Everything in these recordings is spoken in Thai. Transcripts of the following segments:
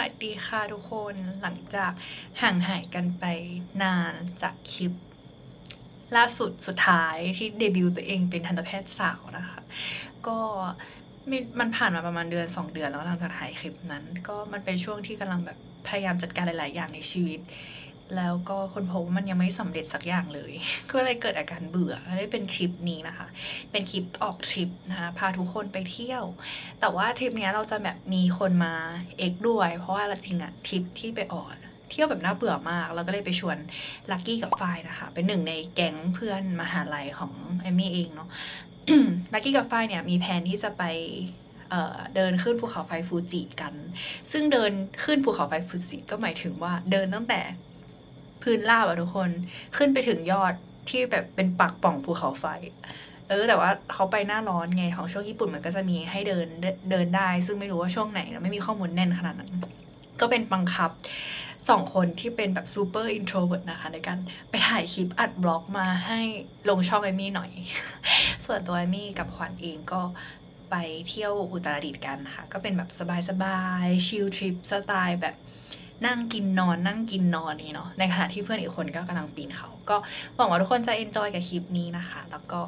วัสดีค่ะทุกคนหลังจากห่างหายกันไปนานจากคลิป ล่าสุดสุดท้ายที่เดบิวต์ตัวเองเป็นทันตแพทย์สาวนะคะ ก็ม่มันผ่านมาประมาณเดือนสองเดือนแล้วหลังจากถ่ายคลิปนั้น ก็มันเป็นช่วงที่กำลังแบบพยายามจัดการหลาย ๆ อย่างในชีวิต แล้วก็คนพบว่ามันยังไม่สำเร็จสักอย่างเลย ก็เลยเกิดอาการเบื่อเลยเป็นคลิปนี้นะคะ เป็นคลิปออกทริปนะคะพาทุกคนไปเที่ยว แต่ว่าทริปนี้เราจะแบบมีคนมาเอกด้วย เพราะว่าจริงอะทริปที่ไปออกเที่ยวแบบน่าเบื่อมาก เราก็เลยไปชวนลักกี้กับฝ้ายนะคะ เป็นหนึ่งในแก๊งเพื่อนมหาลัยของเอมี่เองเนาะลักกี้กับฝ้ายเนี่ยมีแผนที่จะไปเเดินขึ้นภูเขาไฟฟูจิกัน ซึ่งเดินขึ้นภูเขาไฟฟูจิก็หมายถึงว่าเดินตั้งแต่ พื้นราบอะทุกคนขึ้นไปถึงยอดที่แบบเป็นปักป่องภูเขาไฟ เออ แต่ว่าเขาไปหน้าร้อนไงของช่วงญี่ปุ่นมันก็จะมีให้เดินเดินได้ ซึ่งไม่รู้ว่าช่วงไหนนะไม่มีข้อมูลแน่นขนาดนั้น ก็เป็นบังคับสองคนที่เป็นแบบซูเปอร์อินโทรเวิร์นะคะ ในการไปถ่ายคลิปอัดบล็อกมาให้ลงช่องเอมี่หน่อย ส่วนตัวเอมี่กับขวัญเองก็ไปเที่ยวอุตรดิตถ์กันค่ะ ก็เป็นแบบสบายๆชิลทริปสไตล์แบบ นั่งกินนอนนั่งกินนอนนี่เนาะในขณะที่เพื่อนอีกคนก็กำลังปีนเขา ก็หวังว่าทุกคนจะเอนจอยกับคลิปนี้นะคะ แล้วก็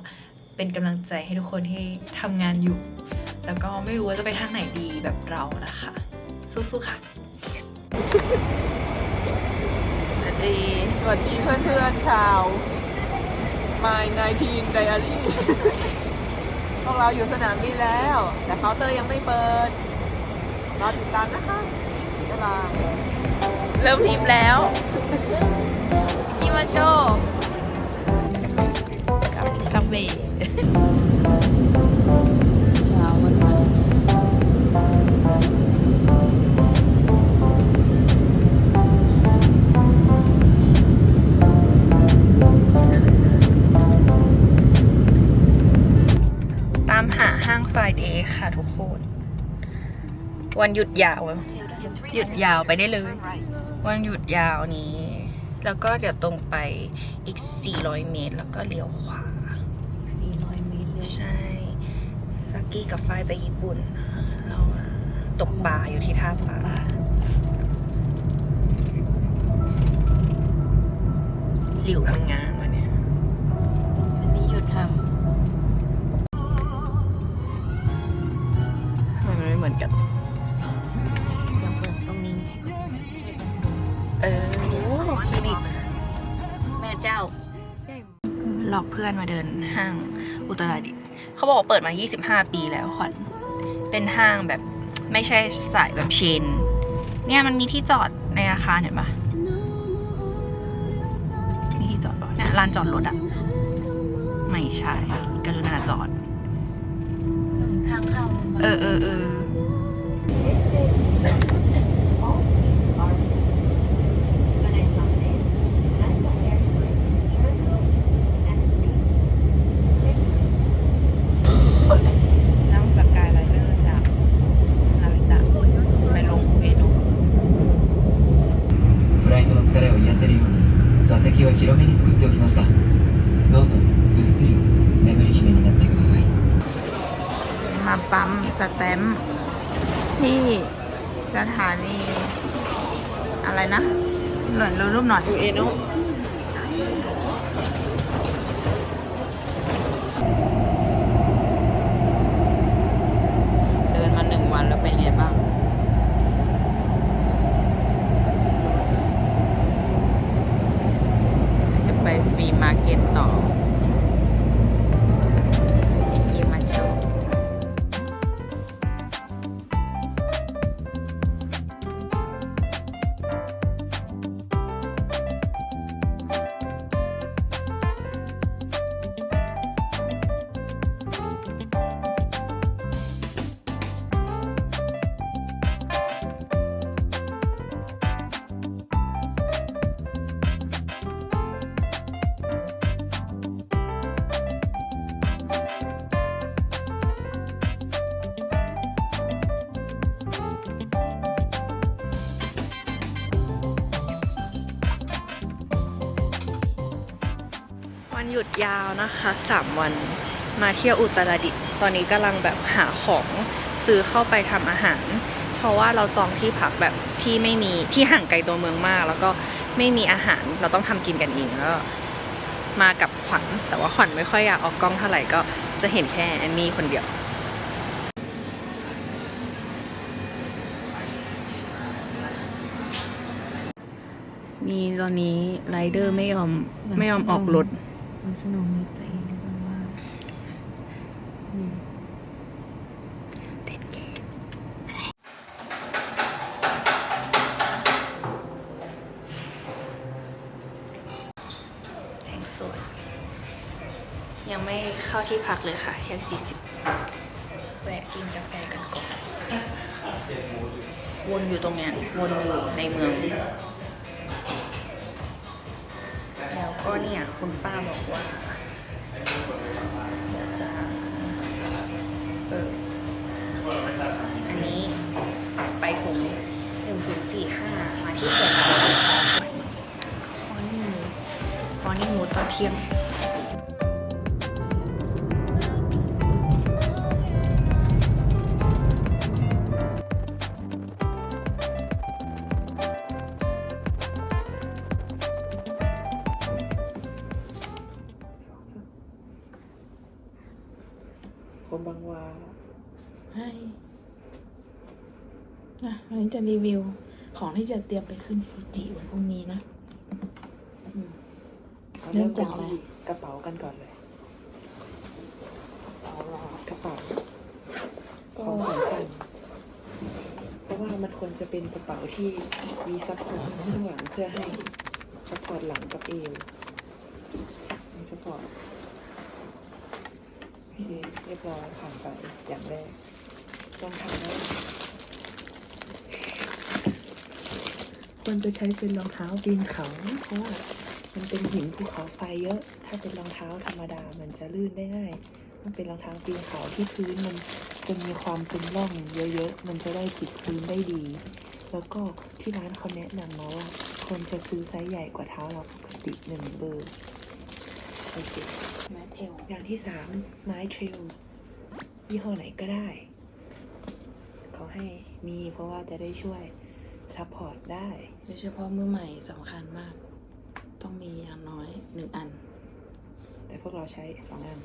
เป็นกำลังใจให้ทุกคนที่ทำงานอยู่ แล้วก็ไม่รู้ว่าจะไปทางไหนดีแบบเรานะคะ สู้ๆค่ะสวัสดีสวัสดีเพื่อนๆชาว My 19 Diary พวกเราอยู่สนามบินแล้ว แต่เคาน์เตอร์ยังไม่เปิดรอติดตามนะคะบ๊ายบาย เริ่มทริปแล้วกิมาโชกับคาเฟ่เช้าวันใหม่ตามหาห้างไฟเดย์ค่ะทุกคน วันหยุดยาว หยุดยาวไปได้เลย วันหยุดยาวนี้ แล้วก็เดี๋ยวตรงไปอีก 400 เมตร แล้วก็เลี้ยวขวา 400 เมตรเลยใช่ลักกี้กับไฟไปญี่ปุ่น เราอะตกปลาอยู่ที่ท่าปลา มาเดินห้างอุตรดิตถ์เขาบอกว่าเปิดมา 25 ปีแล้วขวัญเป็นห้างแบบไม่ใช่สายแบบเชน เนี่ยมันมีที่จอดในอาคารเห็นปะมีที่จอดปะเนี่ยลานจอดรถอะไม่ใช่กรุณาจอด ทางเข้า เออเออเออ ที่สถานี อะไรนะหน่อยรูปหน่อยเหยุดยาวนะคะสามวันมาเที่ยวอุตรดิตถ์ตอนนี้กำลังแบบหาของซื้อเข้าไปทำอาหาร เพราะว่าเราจองที่พักแบบที่ไม่มีที่ห่างไกลตัวเมืองมาก แล้วก็ไม่มีอาหารเราต้องทำกินกันเองแล้ว มากับขวัญแต่ว่าขวัญไม่ค่อยอยากออกกล้องเท่าไหร่ก็จะเห็นแค่แอนนี่คนเดียวมีตอนนี้ไรเดอร์ไม่ยอมไม่ยอมออกรถ มันสนุกนิดตัวเองว่านี่แต่งสวย ยังไม่เข้าที่พักเลยค่ะแค่สี่สิบแวะกินกาแฟกันก่อน วนอยู่ตรงเนี้ยวนอยู่ในเมือง คุณป้าบอกว่า นะวันนี้จะรีวิวของที่จะเตรียมไปขึ้นฟูจิวันพรุ่งนี้นะเอาเริ่มจากอะไรที่กระเป๋ากันก่อนเลยกระเป๋าของสำคัญเพราะว่ามันควรจะเป็นกระเป๋าที่มีซัพพอร์ตข้างหลังเพื่อให้ซัพพอร์ตหลังกับเอวมีซัพพอร์ตโอเคเรียบร้อยผ่านไปอย่างแรกรองเท้า ควรจะใช้เป็นรองเท้าปีนเขาเพราะว่ามันเป็นหินภูเขาไฟเยอะ ถ้าเป็นรองเท้าธรรมดามันจะลื่นได้ง่ายมันเป็นรองเท้าปีนเขาที่พื้นมันจะมีความเป็นร่องเยอะๆ มันจะได้จิกพื้นได้ดี แล้วก็ที่ร้านเขาแนะนำมาว่าควรจะซื้อไซส์ใหญ่กว่าเท้าเราปกติหนึ่งเบอร์โอเคแมทเทลอย่างที่สามไม้เทรลยี่ห้อไหนก็ได้ เขาให้มีเพราะว่าจะได้ช่วย ซัพพอร์ตได้โดยเฉพาะมือใหม่สำคัญมาก ต้องมีอย่างน้อยหนึ่งอัน แต่พวกเราใช้สองอัน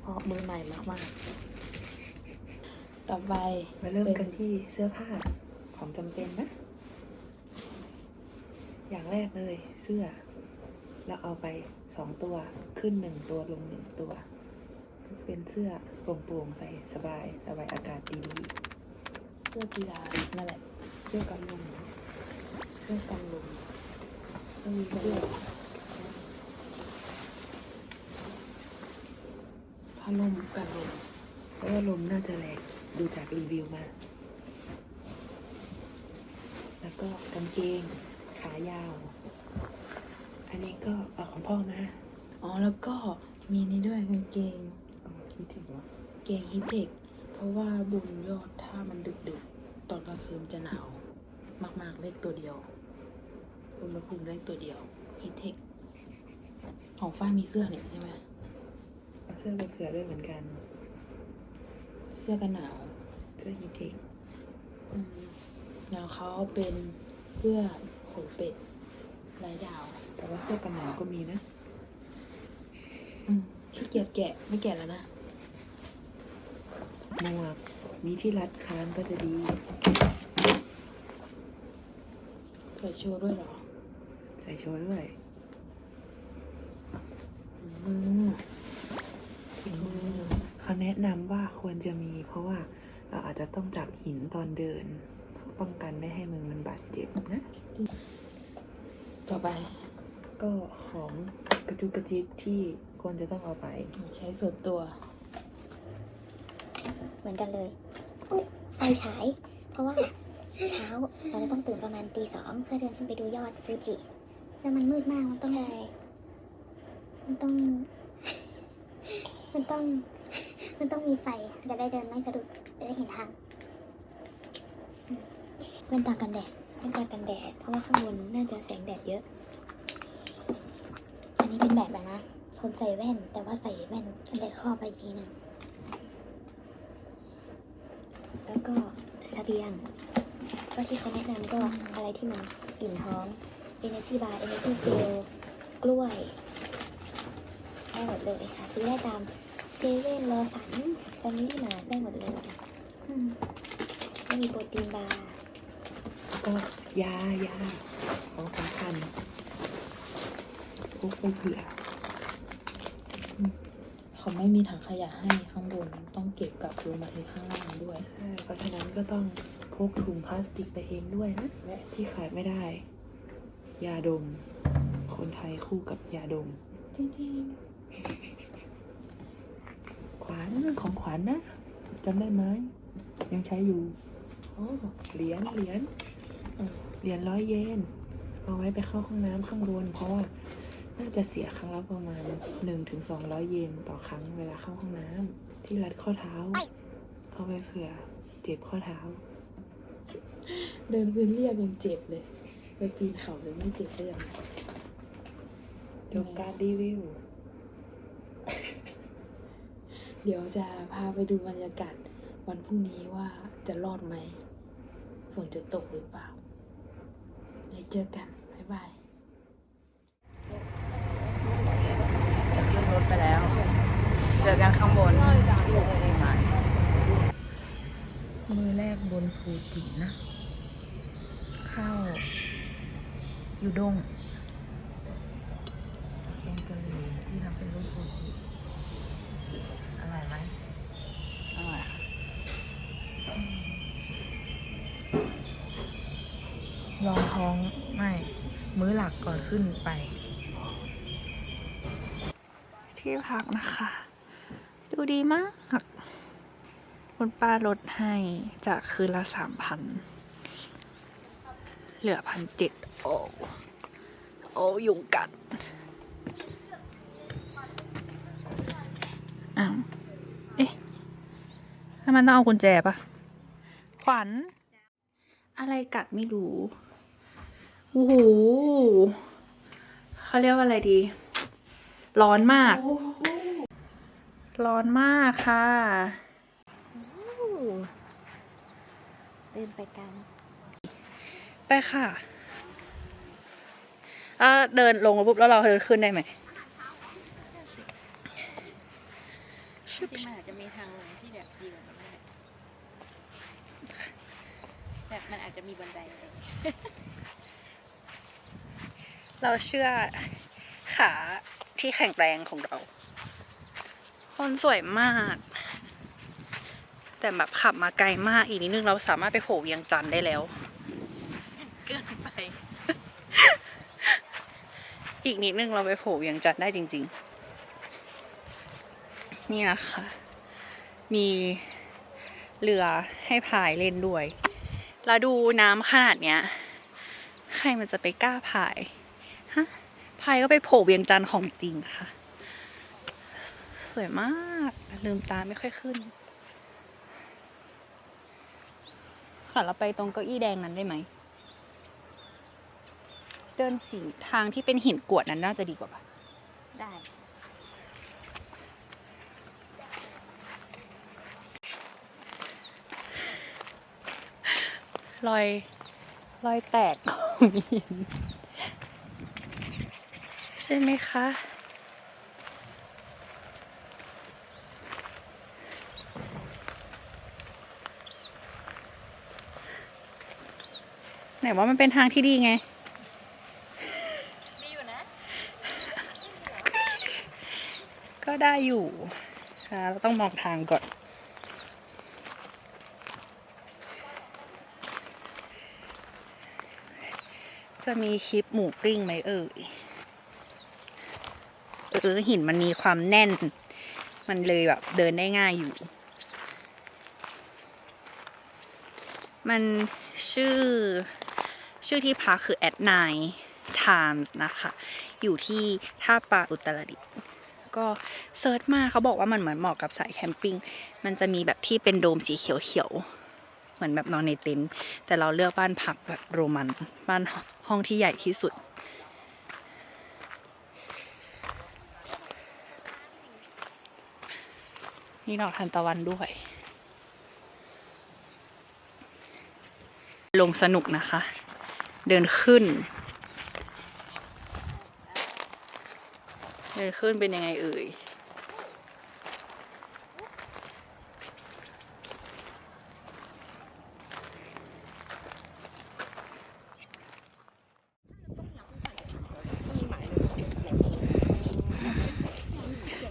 เพราะมือใหม่มากๆ ต่อไปมาเริ่มป็กันที่เสื้อผ้าของจำเป็นนะ อย่างแรกเลยเสื้อ เราเอาไปสองตัวขึ้นหนึ่งตัวลงหนึ่งตัวก็จะเป็นเสื้อโปร่งๆใส่สบายระบายอากาศดีเสื้อกีฬานั่นแหละๆ เสื้อกันลมเสื้อกันลมก็มีเสื้อผ้าลมกันลมเพราะว่าลมน่าจะแรงดูจากรีวิวมา แล้วก็กางเกงขายาว อันนี้ก็เอาของพ่อมา อ๋อแล้วก็มีนี่ด้วยกางเกงอ๋อคิดถึงว่าเกงฮิตเทคเพราะว่าบุญยอดถ้ามันดึกๆ ตอนกลางคืนมันจะหนาว มาก ๆ เลขตัวเดียว อุณหภูมิเลขตัวเดียวฮิตเทคของฝ้ายมีเสื้อเนี่ยใช่ไหมเอาเสื้อไปเผื่อด้วยเหมือนกัน เสื้อกันหนาว เสื้อฮีทเทคอืมแล้วเขาเป็นเสื้อขนเป็ดลายดาว แต่ว่าเสื้อกันหนาวก็มีนะอืมขี้เกียจแกะไม่แกะแล้วนะหมวก มีที่รัดค้างก็จะดีใส่โชว์ด้วยเหรอ ใส่โชว์ด้วยมือมือเขาแนะนำว่าควรจะมี เพราะว่าเราอาจจะต้องจับหินตอนเดินเพื่อป้องกันไม่ให้มือมันบาดเจ็บนะ ต่อไปก็ของกระจุกกระจิกที่ควรจะต้องเอาไป ใช้ส่วนตัว เหมือนกันเลยอุ้ย ไฟฉาย เพราะว่าเช้าเราจะต้องตื่นประมาณตีสองเพื่อเดินขึ้นไปดูยอดฟูจิ แล้วมันมืดมากมันต้องใช่มันต้อง มันต้อง มันต้องมีไฟจะได้เดินไม่สะดุดจะได้เห็นทางอืมแว่นตากันแดดแว่นตากันแดด เพราะว่าข้างบนน่าจะแสงแดดเยอะ อันนี้เป็นแบบแบบนะคนใส่แว่น แต่ว่าใส่แว่นกันแดดครอบไปอีกทีหนึ่ง แล้วก็เสบียง ก็ที่เขาแนะนำก็อะไรที่มันอิ่มท้อง Energy Bar Energy Gel กล้วยได้หมดเลยค่ะ ซื้อได้ตามเซเว่นโลสันแฟมิลี่มาได้หมดเลยอืมไม่มีโปรตีนบาร์ก็ยายาของสำคัญพกไปเผื่ออืม เขาไม่มีถังขยะให้ข้างบนต้องเก็บกลับลงมาที่ข้างล่างด้วย เพราะฉะนั้นก็ต้องพกถุงพลาสติกไปเองด้วยนะและที่ขาดไม่ได้ ยาดม คนไทยคู่กับยาดม จริงๆขวานของขวานนะจำได้ไหมยังใช้อยู่โอ้เหรียญเหรียญเออเหรียญร้อยเยน เอาไว้ไปเข้าห้องน้ำข้างบนเพราะว่า น่าจะเสียครั้งละประมาณหนึ่งถึงสองร้อยเยนต่อครั้งเวลาเข้าห้องน้ำที่รัดข้อเท้า เอาไว้เผื่อเจ็บข้อเท้า เดินพื้นเรียบยังเจ็บเลย ไปปีนเขาเลยไม่เจ็บเรื่องจบการรีวิว เดี๋ยวจะพาไปดูบรรยากาศวันพรุ่งนี้ว่าจะรอดไหมฝนจะตกหรือเปล่าไว้เจอกัน บ๊ายบาย จะขึ้น รถไปแล้วเจอกันข้างบนมือแรกบนภูจินะข้าวกิวด้งแกงกะหรี่ที่ทำเป็นรูปฟูจิอร่อยไหมอร่อยลองท้องไม่ มื้อหลักก่อนขึ้นไป ที่พักนะคะ ดูดีมากคุณป้าลดให้จากคืนละสามพันเหลือพันเจ็ดโอ้โอ้ยุงกัดอ้าวเอ๊ะถ้ามันต้องเอากุญแจปะขวัญ อะไรกัดไม่รู้ โอ้โหเขาเรียกว่าอะไรดี ร้อนมาก ร้อนมากค่ะเดินไปกัน ไปค่ะเอ่อเดินลงมาปุ๊บแล้วเราเดินขึ้นได้ไหมที่มันอาจจะมีทางลงที่แบบดีกว่านี้แบบมันอาจจะมีบันไดอะไรอย่างเงี้ยเราเชื่อขา ที่แข็งแรงของเรา คนสวยมาก แต่แบบขับมาไกลมากอีกนิดนึงเราสามารถไปโผล่เวียงจันทร์ได้แล้ว เกินไป อีกนิดนึงเราไปโผล่เวียงจันทร์ได้จริง ๆ นี่นะคะมีเรือให้พายเล่นด้วย แล้วดูน้ำขนาดเนี้ย ใครมันจะไปกล้าพาย ฮะ พายก็ไปโผล่เวียงจันทร์ของจริงค่ะ สวยมากลืมตาไม่ค่อยขึ้น ค่ะเราไปตรงเก้าอี้แดงนั้นได้ไหม เดินสีทางที่เป็นหินกรวดนั้นน่าจะดีกว่าปะได้รอย รอยแตกของหินใช่ไหมคะ ไหนว่ามันเป็นทางที่ดีไง ดีอยู่นะ ก็ได้อยู่ค่ะเราต้องมองทางก่อนจะมีคลิปหมูปิ้งไหมเอ่ย เออหินมันมีความแน่น มันเลยแบบเดินได้ง่ายอยู่ มันชื่อ ชื่อที่พักคือ at nine times นะคะ อยู่ที่ท่าปลาอุตรดิตถ์ก็เซิร์ชมาเขาบอกว่ามันเหมือนเหมาะกับสายแคมปิ้ง มันจะมีแบบที่เป็นโดมสีเขียวๆ เหมือนแบบนอนในเต็นท์แต่เราเลือกบ้านพักแบบโรมัน บ้านห้องที่ใหญ่ที่สุด มีดอกทานตะวันด้วย ลงสนุกนะคะ เดินขึ้น เดินขึ้นเป็นยังไงเอ่ย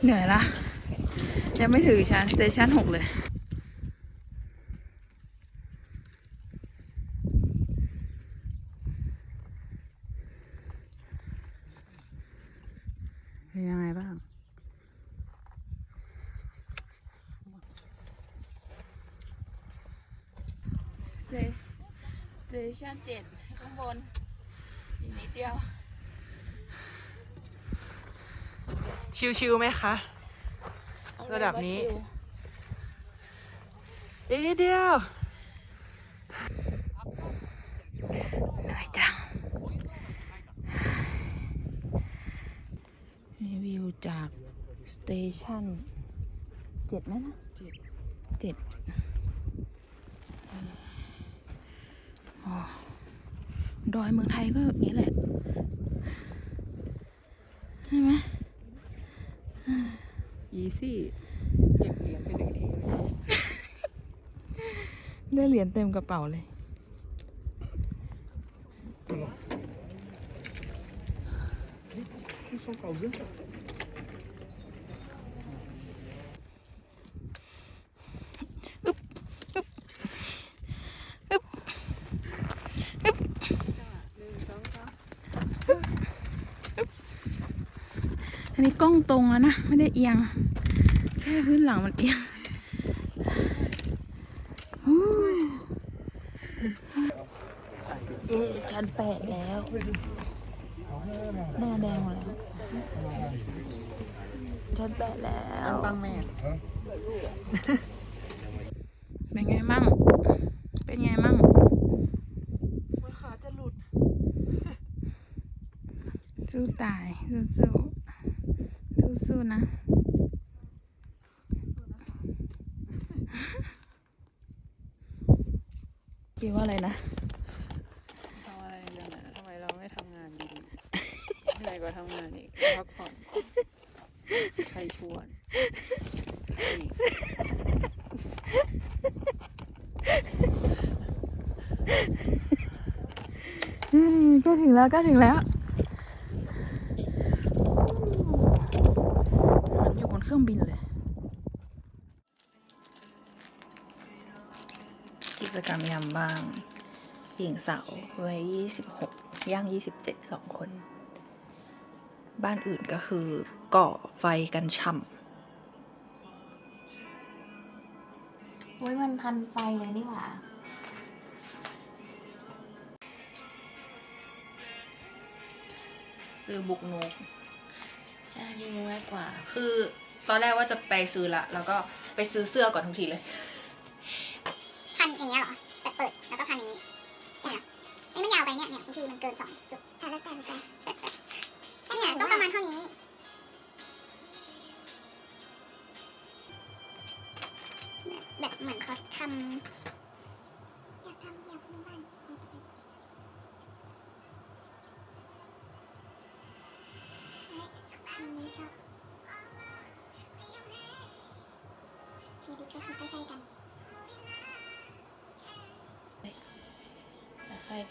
เหนื่อยละ ยังไม่ถึงชั้นสเตชันหกเลย เป็นยังไงบ้าง สเตชันเจ็ดข้างบน อีกนิดเดียว ชิวๆไหมคะ ระดับนี้ อีกนิดเดียวเหนื่อยจังรีวิวจากสเตชันเจ็ดไหมนะเจ็ดเจ็ดอ๋อดอยเมืองไทยก็อย่างนี้แหละ ใช่ไหม อี ซี่ เก็บเหรียญไปหนึ่งทีได้เหรียญเต็มกระเป๋าเลย อันนี้กล้องตรงแล้วนะ ไม่ได้เอียง ค่พื้นหลังมันเอียงอู้เอ๊ะชั้นแปดแล้ว หน้าแดงหมดแล้ว ชั้นแปดแล้วปังแม่เป็นไงมั่ง เป็นไงมั่งมันขาจะหลุด สู้ตายสู้สู้สู้สู้นะ คิดว่าอะไรนะทำอะไรกันนะทำไมเราไม่ทำงานดีๆเหนื่อยกว่าทำงานอีกพักผ่อนใครชวนใครอีกอืมก็ถึงแล้วก็ถึงแล้วมันอยู่บนเครื่องบินเลย จกรรมยามว่าง หญิงสาววัยยี่สิบหกย่างยี่สิบเจ็ดสองคน บ้านอื่นก็คือก่อไฟกันช่ำโอ้ยมันพันไฟเลยนี่หว่าซื้อบุกนุกใช่บุกนุกง่ายกว่า คือตอนแรกว่าจะไปซื้อละ แล้วก็ไปซื้อเสื้อก่อนทุกทีเลยพั นอย่างเงี้ยเหรอแบบเปิดแล้วก็พันอย่างนี้เนี่ยนี่มันยาวไปเนี่ยเนี่ยบางทีมันเกินสองจุดอ่แล้วแต่แล้วแต่เนี่ยต้องประมาณเท่านี้แบบเหมือนเขาทำ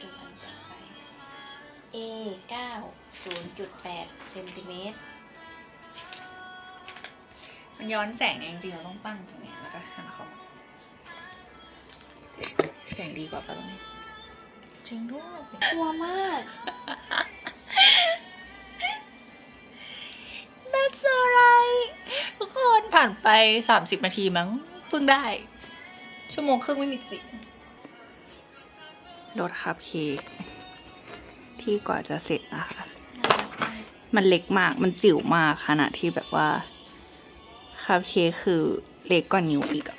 ดูอันต่อไป A เก้าศูนย์จุดแปดเซนติเมตรมันย้อนแสงไงจริงๆเราต้องปั้นตรงนี้แล้วก็หันเข้ามาแสงดีกว่าปะตรงนี้จริงด้วยกลัวมาก That's alright ทุกคนผ่านไปสามสิบนาทีมั้งเพิ่งได้ ชั่วโมงครึ่งไม่มีสิ รถคัพเค้กที่กว่าจะเสร็จนะคะ มันเล็กมากมันจิ๋วมากขนาดที่แบบว่าคัพเค้กคือเล็กกว่านิ้วอีกอะ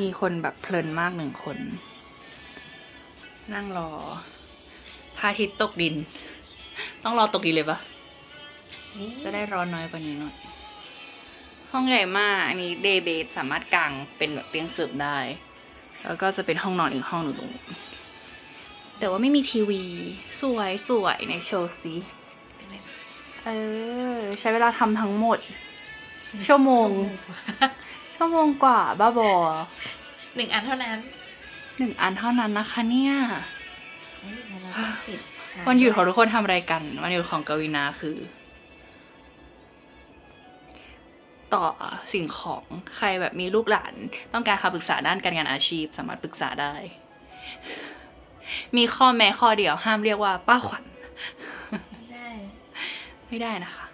มีคนแบบเพลินมากหนึ่งคน นั่งรอพระอาทิตย์ตกดิน ต้องรอตกดินเลยปะจะได้ร้อนน้อยกว่านี้หน่อย ห้องใหญ่มาก อันนี้เดย์เบสสามารถกางเป็นแบบเตียงเสิร์ฟได้ แล้วก็จะเป็นห้องนอนอีกห้องหนึ่งตรงนู้นแต่ว่าไม่มีทีวี สวยสวยในโชว์ซิเออ ใช้เวลาทำทั้งหมด ชั่วโมง ชั่วโมงกว่า บ้าบอหนึ่งอันเท่านั้นหนึ่งอันเท่านั้นนะคะเนี่ยวันหยุดของทุกคนทำอะไรกัน วันหยุดของกวินาคือ ต่อสิ่งของใครแบบมีลูกหลาน ต้องการคำปรึกษาด้านการงานอาชีพ สามารถปรึกษาได้ มีข้อแม้ข้อเดียวห้ามเรียกว่าป้าขวัญ ได้ ไม่ได้นะคะ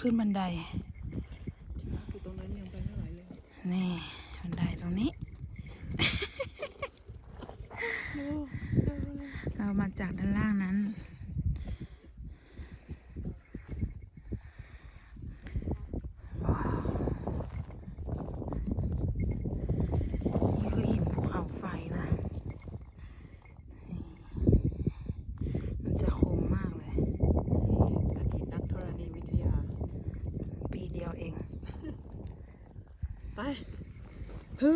ขึ้นบันไดคือตรงนั้นยังไปไม่ไหวเลย นี่ บันไดตรงนี้ เรามาจากด้านล่างนั้น ว้าว นี่คือหินภูเขาไฟนะนี่มันจะคมมากเลย อดีตนักธรณีวิทยา ปีเดียวเอง ไป ฮึ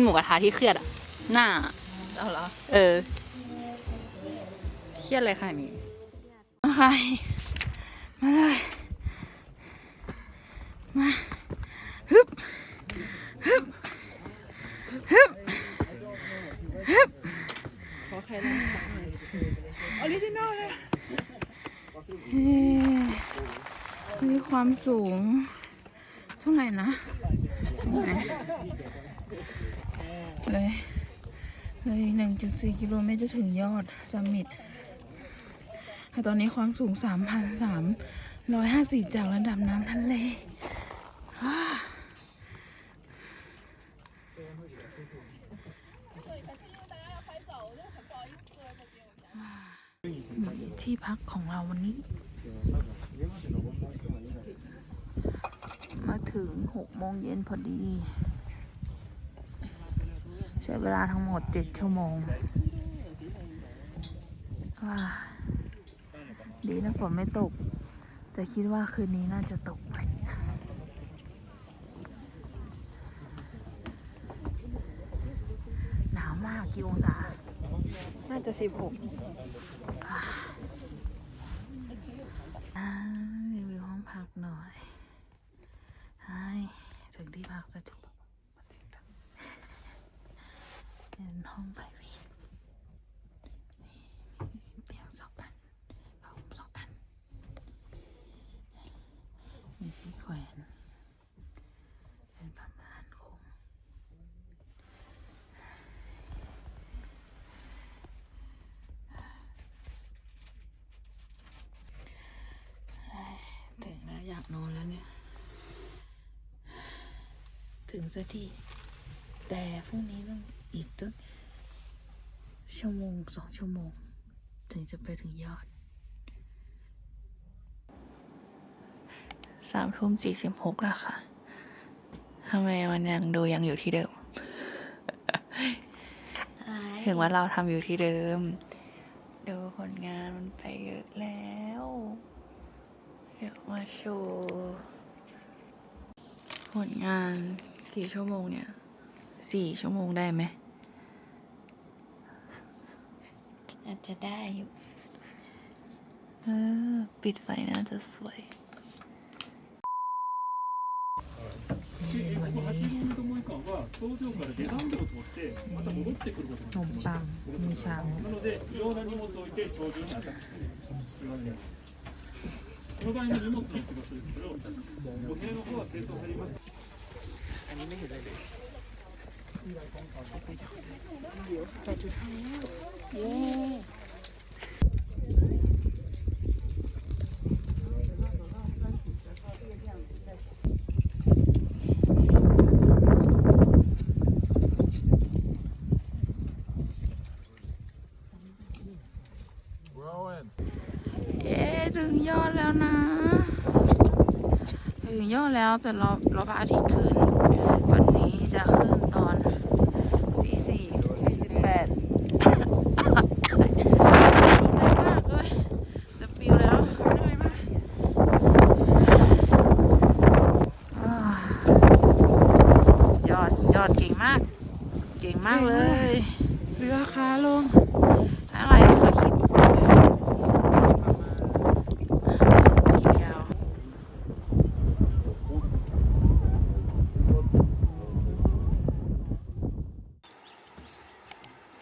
นหมูกระทะที่เครียดอะหน้า เอาเหรอเออ เครียดเลยค่ะนี่มาใครมาเลย มาฮึบฮึบฮึบฮึบขอใครลองฟังหน่อยออริจินอลเลยเฮ้มีความสูง เท่าไหร่นะตรงไหน เลยเลยหนึ่งจุดสี่กิโลเมตรจะถึงยอดจำมิดแต่ตอนนี้ความสูงสามพันสามร้อยห้าสิบจากระดับน้ำทะเลที่พักของเราวันนี้ มาถึงหกโมงเย็นพอดี ใช้เวลาทั้งหมดเจ็ดชั่วโมงว้าดีนะฝนไม่ตก แต่คิดว่าคืนนี้น่าจะตกแหละหนาวมากกี่องศา น่าจะสิบหก อ่ารีวิวห้องพักหน่อยใช่ถึงที่พักสักทีเป็นห้องไพรเวทเตียงสองอันผ้าห่มสองอัน มีที่แขวน เป็นผ้าม่านคลุม นอนแล้วเนี่ย ถึงสักที แต่พรุ่งนี้ต้องอีกตั้งชั่วโมงสองชั่วโมง ถึงจะไปถึงยอดสามทุ่มสี่สิบหกแล้วค่ะทำไมมันยังดูยังอยู่ที่เดิม ถึงว่าเราทำอยู่ที่เดิม ดูผลงานมันไปเยอะแล้วเดี๋ยวมาโชว์ผลงาน กี่ชั่วโมงเนี่ย สี่ชั่วโมงได้ไหม อาจจะได้อยู่ เออ ปิดไฟน่าจะสวย ここ八合目ともう一館は工場から下山道を通ってまた戻ってくることに ขนมปังมื้อเช้า なので不要な荷物を置いて頂上にアタックする言われるこの場合の荷物の置く場所でそれを置いてありますお部屋の方は清掃されます อันนี้ไม่เห็นเลยเลยเย้ถึงยอดแล้วนะ ถึงยอด แล้วแต่เราเราพระอาทิตย์ขึ้นวันนี้จะขึ้นตอนตีสี่สี่สิบแปดมากเลยจะปิวแล้วอ่ายอดยอดเก่งมาก เก่งมากเลยเรือขาลงอะไรขอคิด ทีเดียว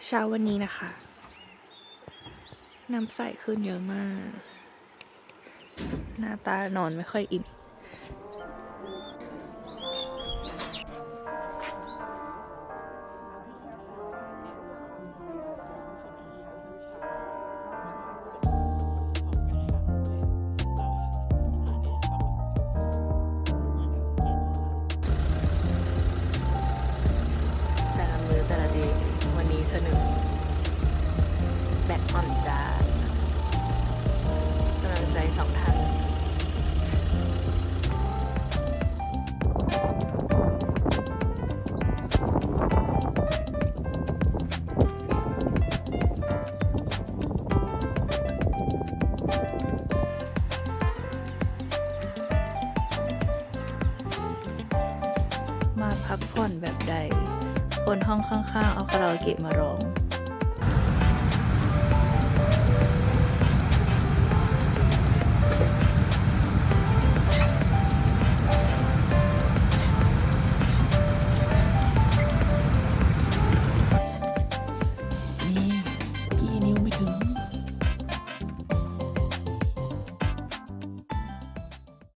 เช้าวันนี้นะคะ น้ำใสขึ้นเยอะมาก หน้าตานอนไม่ค่อยอิ่ม